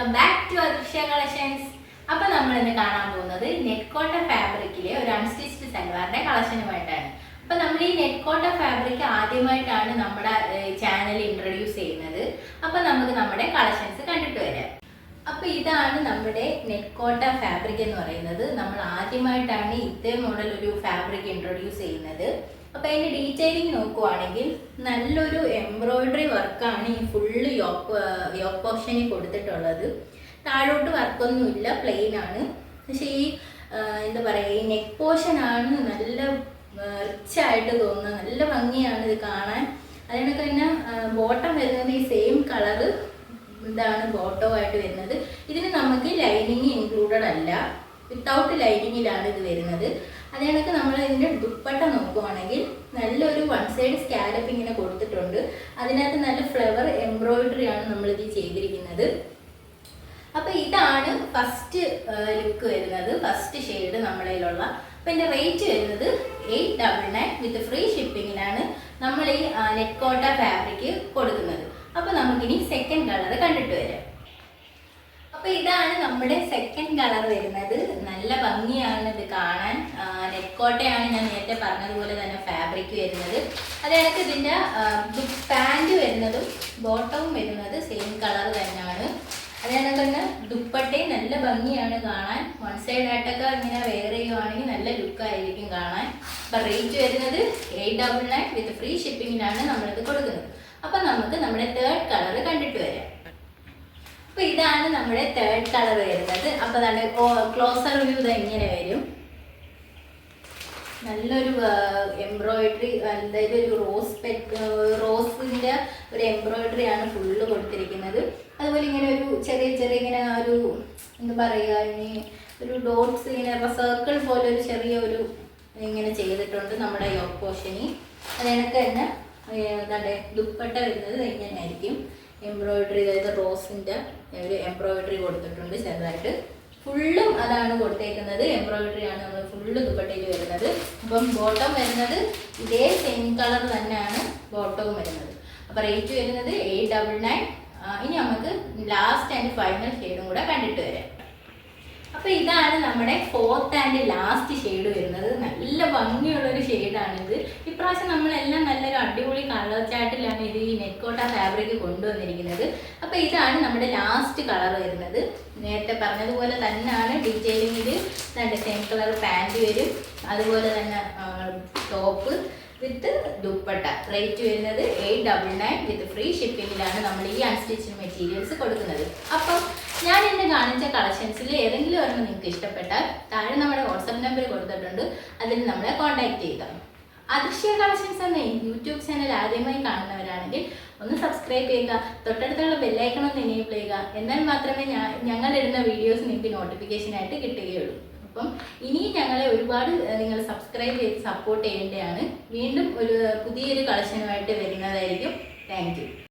Welcome back to Adrishya collections അപ്പൊ നമ്മൾ ഇന്ന് കാണാൻ പോകുന്നത് നെറ്റ്കോട്ട ഫാബ്രിക്കിലെ ഒരു അൺസ്റ്റിച്ച്ഡ് സൽവാറിന്റെ കളക്ഷനുമായിട്ടാണ്. അപ്പൊ നമ്മൾ ഈ നെറ്റ്കോട്ട ഫാബ്രിക് ആദ്യമായിട്ടാണ് നമ്മുടെ ചാനൽ ഇൻട്രൊഡ്യൂസ് ചെയ്യുന്നത്. അപ്പൊ നമുക്ക് നമ്മുടെ കളക്ഷൻസ് കണ്ടിട്ട് വരാം. അപ്പൊ ഇതാണ് നമ്മുടെ നെറ്റ്കോട്ട ഫാബ്രിക് എന്ന് പറയുന്നത്. നമ്മൾ ആദ്യമായിട്ടാണ് ഇത്തേ മോഡൽ ഒരു ഫാബ്രിക് ഇൻട്രൊഡ്യൂസ് ചെയ്യുന്നത്. അപ്പൊ അതിന്റെ ഡീറ്റെയിലിംഗ് നോക്കുവാണെങ്കിൽ നല്ലൊരു എംബ്രോയിഡറി വർക്കാണ് ഈ ഫുള്ള് യോപ്പ് യോപ്പ് പോർഷനിൽ കൊടുത്തിട്ടുള്ളത്. താഴോട്ട് വർക്കൊന്നുമില്ല പ്ലെയിൻ ആണ്. പക്ഷെ ഈ എന്താ പറയുക ഈ നെക്ക് പോർഷൻ ആണ് നല്ല റിച്ച് ആയിട്ട് തോന്നുന്നത്. നല്ല ഭംഗിയാണ് ഇത് കാണാൻ. അതിനൊക്കെ തന്നെ ബോട്ടം വരുന്നത് ഈ സെയിം കളറ് ഇതാണ് ബോട്ടോ ആയിട്ട് വരുന്നത്. ഇതിന് നമുക്ക് ലൈനിങ് ഇൻക്ലൂഡഡ് അല്ല. വിത്തൗട്ട് ലൈനിങ്ങിലാണ് ഇത് വരുന്നത്. അതേ കണക്ക് നമ്മൾ ഇതിന്റെ ദുപ്പട്ട നോക്കുവാണെങ്കിൽ നല്ലൊരു വൺ സൈഡ് സ്കാലപ്പ് ഇങ്ങനെ കൊടുത്തിട്ടുണ്ട്. അതിനകത്ത് നല്ല ഫ്ലവർ എംബ്രോയിഡറി ആണ് നമ്മൾ ഇത് ചെയ്തിരിക്കുന്നത്. അപ്പോൾ ഇതാണ് ഫസ്റ്റ് ലുക്ക് വരുന്നത്. ഫസ്റ്റ് ഷെയ്ഡ് നമ്മളതിലുള്ള അപ്പോൾ ഇതിന്റെ റേറ്റ് വരുന്നത് eight double nine with free ഷിപ്പിങ്ങിനാണ് നമ്മൾ ഈ നെറ്റ് കോട്ട ഫാബ്രിക് കൊടുക്കുന്നത്. അപ്പോൾ നമുക്കിനി സെക്കൻഡ് കളർ കണ്ടിട്ട് വരാം. അപ്പോൾ ഇതാണ് നമ്മുടെ സെക്കൻഡ് കളർ വരുന്നത്. നല്ല ഭംഗിയാണ് ഇത് കാണാൻ. നെക്കോട്ടയാണ് ഞാൻ നേരത്തെ പറഞ്ഞതുപോലെ തന്നെ ഫാബ്രിക് വരുന്നത്. അത് കണക്ക് ഇതിന്റെ പാന്റ് വരുന്നതും ബോട്ടവും വരുന്നത് സെയിം കളർ തന്നെയാണ്. അത് കണക്ക് തന്നെ ദുപ്പട്ടയും നല്ല ഭംഗിയാണ് കാണാൻ. വൺ സൈഡ് ആയിട്ടൊക്കെ ഇങ്ങനെ വെയർ ചെയ്യുവാണെങ്കിൽ നല്ല ലുക്കായിരിക്കും കാണാൻ. അപ്പം റേറ്റ് വരുന്നത് eight double nine with free ഷിപ്പിങ്ങിനാണ് നമ്മളിത് കൊടുക്കുന്നത്. അപ്പം നമുക്ക് നമ്മുടെ തേർഡ് കളർ കണ്ടിട്ട് വരാം. ഇതാണ് നമ്മുടെ തേർഡ് കളർ വരുന്നത്. അപ്പൊ നല്ല ക്ലോസർ വ്യൂ ഇത് എങ്ങനെ വരും. നല്ലൊരു എംബ്രോയിഡറി അതായത് ഒരു റോസ് പെറ്റ് റോസിന്റെ ഒരു എംബ്രോയിഡറി ആണ് ഫുള്ള് കൊടുത്തിരിക്കുന്നത്. അതുപോലെ ഇങ്ങനെ ഒരു ചെറിയ ചെറിയ ഇങ്ങനെ ഒരു എന്താ പറയുക ഇനി ഒരു ഡോട്ട്സ് ഇങ്ങനെ സർക്കിൾ പോലെ ഒരു ചെറിയ ഒരു ഇങ്ങനെ ചെയ്തിട്ടുണ്ട് നമ്മുടെ യോക്ക് പോഷനി അത് കണക്ക് തന്നെ നമ്മുടെ ദുപ്പട്ട വരുന്നത് ഇങ്ങനെയായിരിക്കും. എംബ്രോയിഡറി അതായത് റോസിന്റെ ഒരു എംബ്രോയിഡറി കൊടുത്തിട്ടുണ്ട് ചെറുതായിട്ട്. ഫുള്ളും അതാണ് കൊടുത്തേക്കുന്നത്. എംബ്രോയിഡറി ആണ് നമ്മൾ ഫുള്ള് ദുപ്പട്ടയിൽ വരുന്നത്. അപ്പം ബോട്ടം വരുന്നത് ഇതേ സെയിം കളർ തന്നെയാണ് ബോട്ടവും വരുന്നത്. അപ്പോൾ റേറ്റ് വരുന്നത് എയ്റ്റ് ഡബിൾ നയൻ ഇനി നമുക്ക് ലാസ്റ്റ് ആൻഡ് ഫൈനൽ ഷെയ്ഡും കൂടെ കണ്ടിട്ട് വരാം. അപ്പം ഇതാണ് നമ്മുടെ ഫോർത്ത് ആൻഡ് ലാസ്റ്റ് ഷെയ്ഡ് വരുന്നത്. നല്ല ഭംഗിയുള്ളൊരു ഷെയ്ഡാണിത് ഇപ്രാവശ്യം നമ്മളെല്ലാം നല്ലൊരു അടിപൊളി കളർ ചാട്ടിലാണ് ഇത് ഈ നെക്കോട്ട ഫാബ്രിക് കൊണ്ടുവന്നിരിക്കുന്നത്. അപ്പൊ ഇതാണ് നമ്മുടെ ലാസ്റ്റ് കളർ വരുന്നത്. നേരത്തെ പറഞ്ഞതുപോലെ തന്നെയാണ് ഡീറ്റെയിലിംഗിൽ രണ്ട് സെയിം കളർ പാന്റ് വരും. അതുപോലെ തന്നെ ടോപ്പ് വിത്ത് ദുപ്പട്ട. റേറ്റ് വരുന്നത് eight double nine with free ഷിപ്പിങ്ങിലാണ് നമ്മൾ ഈ അൺസ്റ്റിച്ച് മെറ്റീരിയൽസ് കൊടുക്കുന്നത്. അപ്പം ഞാൻ എന്റെ കാണിച്ച കളക്ഷൻസിൽ ഏതെങ്കിലും ഒരെണ്ണം നിങ്ങൾക്ക് ഇഷ്ടപ്പെട്ടാൽ താഴെ നമ്മുടെ വാട്സപ്പ് നമ്പർ കൊടുത്തിട്ടുണ്ട്. അതിൽ നമ്മളെ കോൺടാക്ട് ചെയ്യുക അദൃശ്യ കളക്ഷൻസ് എന്ന യൂട്യൂബ് ചാനൽ ആദ്യമായി കാണുന്നവരാണെങ്കിൽ ഒന്ന് സബ്സ്ക്രൈബ് ചെയ്യുക തൊട്ടടുത്തുള്ള ബെല്ലൈക്കൺ ഒന്ന് എനേബിൾ ചെയ്യുക. എന്നാൽ മാത്രമേ ഞങ്ങൾ ഇടുന്ന വീഡിയോസ് നിങ്ങൾക്ക് നോട്ടിഫിക്കേഷൻ ആയിട്ട് കിട്ടുകയുള്ളൂ. അപ്പം ഇനിയും ഞങ്ങളെ ഒരുപാട് നിങ്ങൾ സബ്സ്ക്രൈബ് ചെയ്ത് സപ്പോർട്ട് ചെയ്യേണ്ടതാണ്. വീണ്ടും ഒരു പുതിയൊരു കളക്ഷനുമായിട്ട് വരുന്നതായിരിക്കും. താങ്ക്